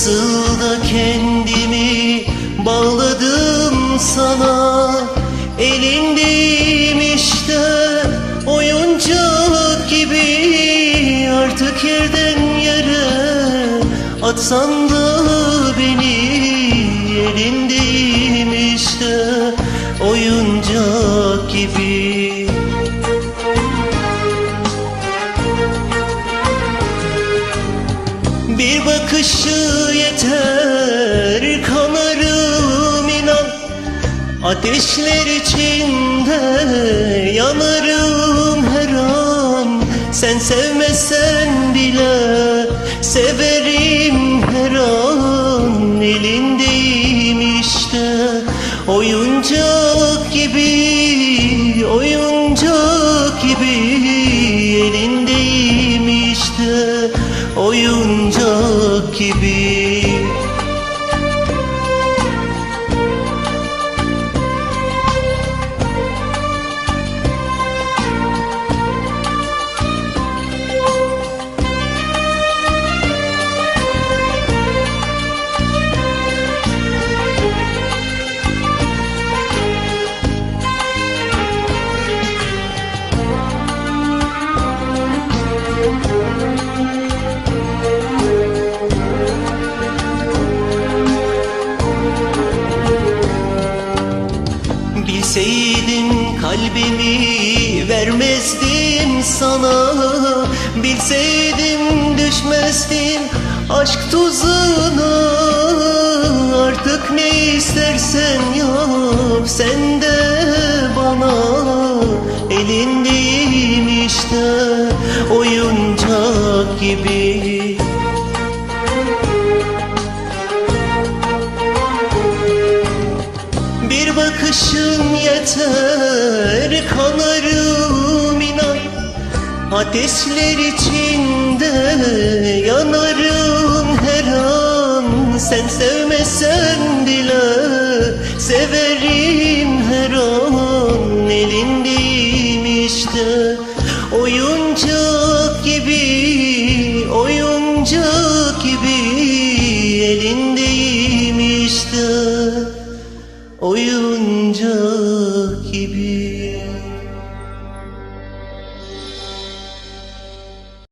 Nasıl da kendimi bağladım sana. Elindeyim işte oyuncak gibi. Artık yerden yere atsan da beni. Elindeyim işte oyuncak gibi Bir bakışı yeter kanarım inan. Ateşler içinde yanarım her an. Sen sevmesen bile severim her an. Elindeyim işte oyuncak oyuncak gibi kalbimi vermezdim sana Bilseydim düşmezdim aşk tuzuna Artık ne istersen yap sen de bana Elindeyim işte Bir bakışın yeter kanarım inan. Ateşler içinde yanarım her an. Sen sevmesen bile severim her an. Elindeyim işte oyuncak gibi gibi.